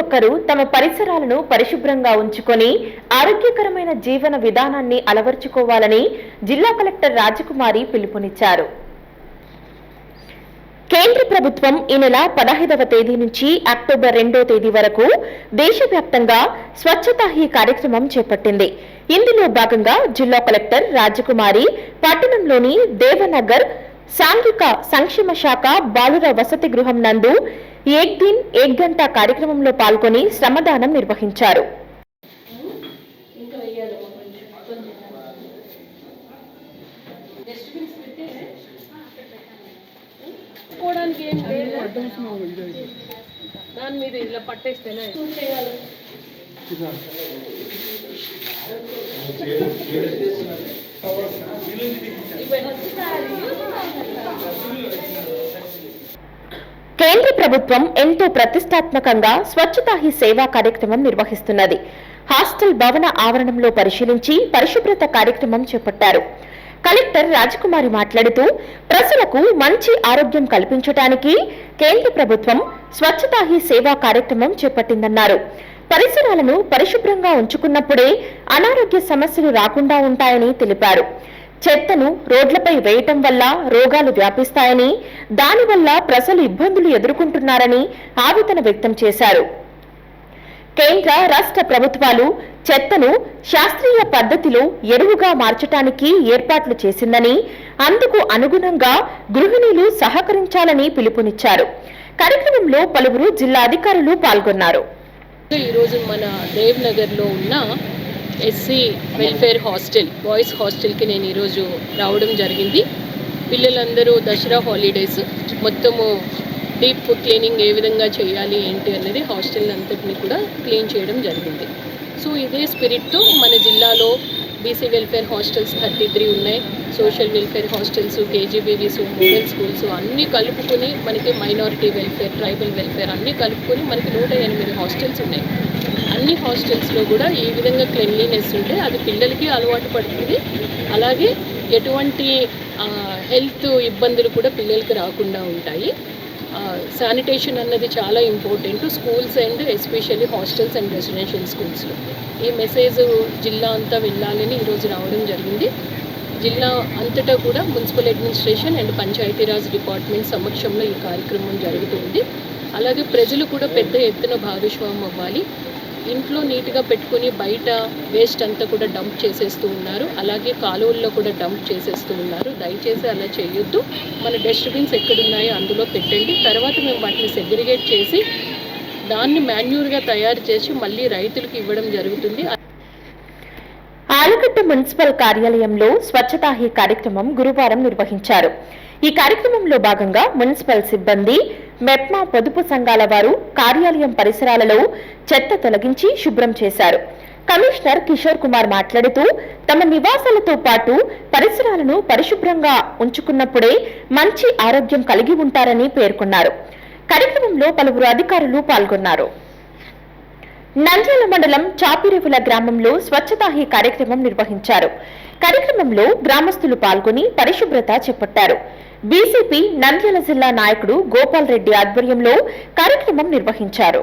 ఒక్కరూ తమ పరిసరాలను పరిశుభ్రంగా ఉంచుకొని ఆరోగ్యకరమైన జీవన విధానాన్ని అలవర్చుకోవాలని జిల్లా కలెక్టర్ రాజకుమారి పిలుపునిచ్చారు. కేంద్ర ప్రభుత్వం ఈ నెల పదహైదవ తేదీ నుంచి అక్టోబర్ రెండో తేదీ వరకు దేశవ్యాప్తంగా స్వచ్ఛతా హీ కార్యక్రమం చేపట్టింది. ఇందులో భాగంగా జిల్లా కలెక్టర్ రాజకుమారి పట్టణంలోని దేవనగర్ సాంఘిక సంక్షేమ శాఖ బాలుర వసతి గృహం నందు ఏక్ దిన్ ఏక్ గంట కార్యక్రమంలో పాల్గొని శ్రమదానం నిర్వహించారు. దాని మీద ఇలా పట్టేస్తేనే ప్రభుత్వం ఎంతో ప్రతిష్టాత్మకంగా స్వచ్ఛతా హీ సేవా కార్యక్రమం నిర్వహిస్తున్నది. హాస్టల్ భవన ఆవరణంలో పరిశీలించి పరిశుభ్రత కార్యక్రమం చేపట్టారు. కలెక్టర్ రాజకుమారి మాట్లాడుతూ ప్రజలకు మంచి ఆరోగ్యం కల్పించడానికి కేంద్ర ప్రభుత్వం స్వచ్ఛతా హీ సేవా కార్యక్రమం చేపట్టిందన్నారు. పరిసరాలను పరిశుభ్రంగా ఉంచుకున్నప్పుడే అనారోగ్య సమస్యలు రాకుండా ఉంటాయని తెలిపారు. చెత్తను రోడ్లపై వేయటం వల్ల రోగాలు వ్యాపిస్తాయని దానివల్ల ప్రజలు ఇబ్బందులు ఎదుర్కొంటున్నారని ఆవేదన వ్యక్తం చేశారు. కేంద్ర రాష్ట్ర ప్రభుత్వాలు చెత్తను శాస్త్రీయ పద్ధతిలో ఎరువుగా మార్చటానికి ఏర్పాట్లు చేసిందని అందుకు అనుగుణంగా గృహిణీలు సహకరించాలని పిలుపునిచ్చారు. కార్యక్రమంలో పలువురు జిల్లా అధికారులు పాల్గొన్నారు. ఈరోజు మన దేవ్నగర్లో ఉన్న ఎస్సీ వెల్ఫేర్ హాస్టల్ బాయ్స్ హాస్టల్కి నేను ఈరోజు రావడం జరిగింది. పిల్లలందరూ దసరా హాలిడేస్ మొత్తము డీప్ క్లీనింగ్ ఏ విధంగా చేయాలి ఏంటి అనేది హాస్టల్ అంతటిని కూడా క్లీన్ చేయడం జరిగింది. సో ఇదే స్పిరిట్తో మన జిల్లాలో BC welfare hostels thirty three ఉన్నాయి. Social welfare hostels KGBVs model schools అన్నీ కలుపుకొని మనకి మైనారిటీ వెల్ఫేర్ ట్రైబల్ వెల్ఫేర్ అన్నీ కలుపుకొని మనకి నూట ఎనిమిది హాస్టల్స్ ఉన్నాయి. అన్ని హాస్టల్స్లో కూడా ఈ విధంగా క్లెన్లీనెస్ ఉంటే అది పిల్లలకి అలవాటు పడుతుంది. అలాగే ఎటువంటి హెల్త్ ఇబ్బందులు కూడా పిల్లలకి రాకుండా ఉంటాయి. శానిటేషన్ అన్నది చాలా important schools and especially hostels and residential స్కూల్స్లో. ఈ మెసేజ్ జిల్లా అంతా వెళ్ళాలని ఈరోజు రావడం జరిగింది. జిల్లా అంతటా కూడా municipal administration and Panchayati Raj department సమక్షంలో ఈ కార్యక్రమం జరుగుతుంది. అలాగే ప్రజలు కూడా పెద్ద ఎత్తున భాగస్వామ్యం అవ్వాలి. ఇంట్లో నీట్గా పెట్టుకుని బయట వేస్ట్ అంతా కూడా డంప్ చేసేస్తూ ఉన్నారు. అలాగే కాలువల్లో కూడా డంప్ చేసేస్తూ ఉన్నారు. దయచేసి అలా చేయొద్దు. మన డస్ట్బిన్స్ ఎక్కడున్నాయో అందులో పెట్టండి. తర్వాత మేము వాటిని సెగ్రిగేట్ చేసి దాన్ని మాన్యూర్గా తయారు చేసి మళ్ళీ రైతులకు ఇవ్వడం జరుగుతుంది. ఆలగడ్డ మున్సిపల్ కార్యాలయంలో స్వచ్ఛతా ఈ కార్యక్రమం గురువారం నిర్వహించారు. ఈ కార్యక్రమంలో భాగంగా మున్సిపల్ సిబ్బంది మెప్మా పొదుపు సంఘాల వారు కార్యాలయం పరిసరాలలో చెత్త తొలగించి శుభ్రం చేశారు. కమిషనర్ కిషోర్ కుమార్ మాట్లాడుతూ తమ నివాసాలతో పాటు పరిసరాలను పరిశుభ్రంగా ఉంచుకున్నప్పుడే మంచి ఆరోగ్యం కలిగి ఉంటారని పేర్కొన్నారు. కార్యక్రమంలో పలువురు అధికారులు పాల్గొన్నారు. నంద్యాల మండలం చాపిరేవుల గ్రామంలో స్వచ్ఛతాహి కార్యక్రమం నిర్వహించారు. కార్యక్రమంలో గ్రామస్తులు పాల్గొని పరిశుభ్రత చేపట్టారు. బీసీపీ నంద్యాల జిల్లా నాయకుడు గోపాల్ రెడ్డి ఆధ్వర్యంలో కార్యక్రమం నిర్వహించారు.